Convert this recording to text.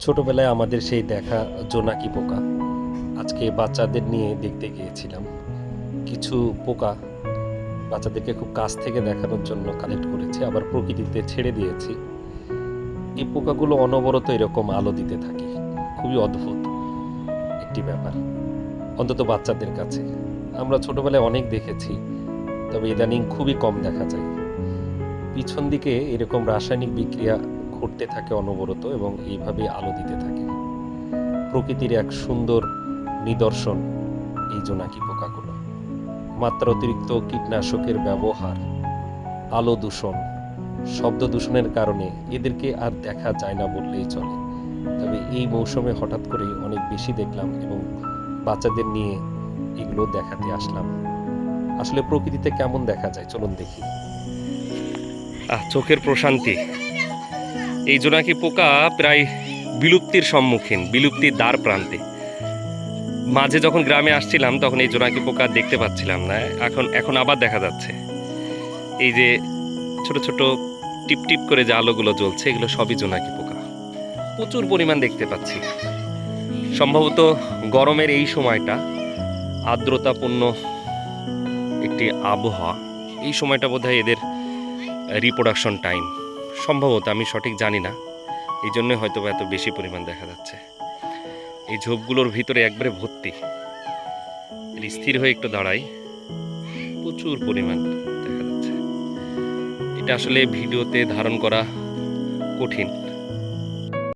ছোটবেলায় আমাদের সেই দেখা জোনাকি পোকা। আজকে বাচ্চাদের নিয়ে দেখতে গিয়েছিলাম। কিছু পোকা বাচ্চাদেরকে খুব কাছ থেকে দেখানোর জন্য কালেক্ট করেছি, আবার প্রকৃতিতে ছেড়ে দিয়েছি। এই পোকাগুলো অনবরত এরকম আলো দিতে থাকে। খুবই অদ্ভুত একটি ব্যাপার। অন্তত বাচ্চাদের কাছে। আমরা ছোটবেলায় অনেক দেখেছি, তবে ইদানিং খুবই কম দেখা যায়। পিছন দিকে এরকম রাসায়নিক বিক্রিয়া ঘটতে থাকে অনবরত এবং এইভাবে আলো দিতে থাকে। প্রকৃতির এক সুন্দর নিদর্শন এই জোনাকি পোকাগুলো। মাত্রা অতিরিক্ত কীটনাশকের ব্যবহার, আলো দূষণ, শব্দ দূষণের কারণে এদেরকে আর দেখা যায় না বললেই চলে। তবে এই মৌসুমে হঠাৎ করে অনেক বেশি দেখলাম এবং বাচ্চাদের নিয়ে এগুলো দেখাতে আসলাম। আসলে প্রকৃতিতে কেমন দেখা যায়? চলুন দেখি। চোখের প্রশান্তি। এই জোনাকি পোকা প্রায় বিলুপ্তির সম্মুখীন, বিলুপ্তির দ্বার প্রান্তে। মাঝে যখন গ্রামে আসছিলাম, তখন এই জোনাকি পোকা দেখতে পাচ্ছিলাম না। এখন এখন আবার দেখা যাচ্ছে। এই যে ছোট ছোট টিপ টিপ করে যে আলোগুলো জ্বলছে, এগুলো সবই জোনাকি পোকা। প্রচুর পরিমাণ দেখতে পাচ্ছি। সম্ভবত গরমের এই সময়টা আর্দ্রতাপূর্ণ একটি আবহাওয়া। এই সময়টা বোধহয় এদের রিপ্রোডাকশন টাইম সম্ভবত আমি সঠিক জানি না। এই জন্যই হয়তো এত বেশি পরিমাণ দেখা যাচ্ছে। এই ঝোপগুলোর ভিতরে একবারে ভর্তি। স্থির হয়ে একটু দাঁড়াই। প্রচুর পরিমাণ দেখা যাচ্ছে। এটা আসলে ভিডিওতে ধারণ করা কঠিন।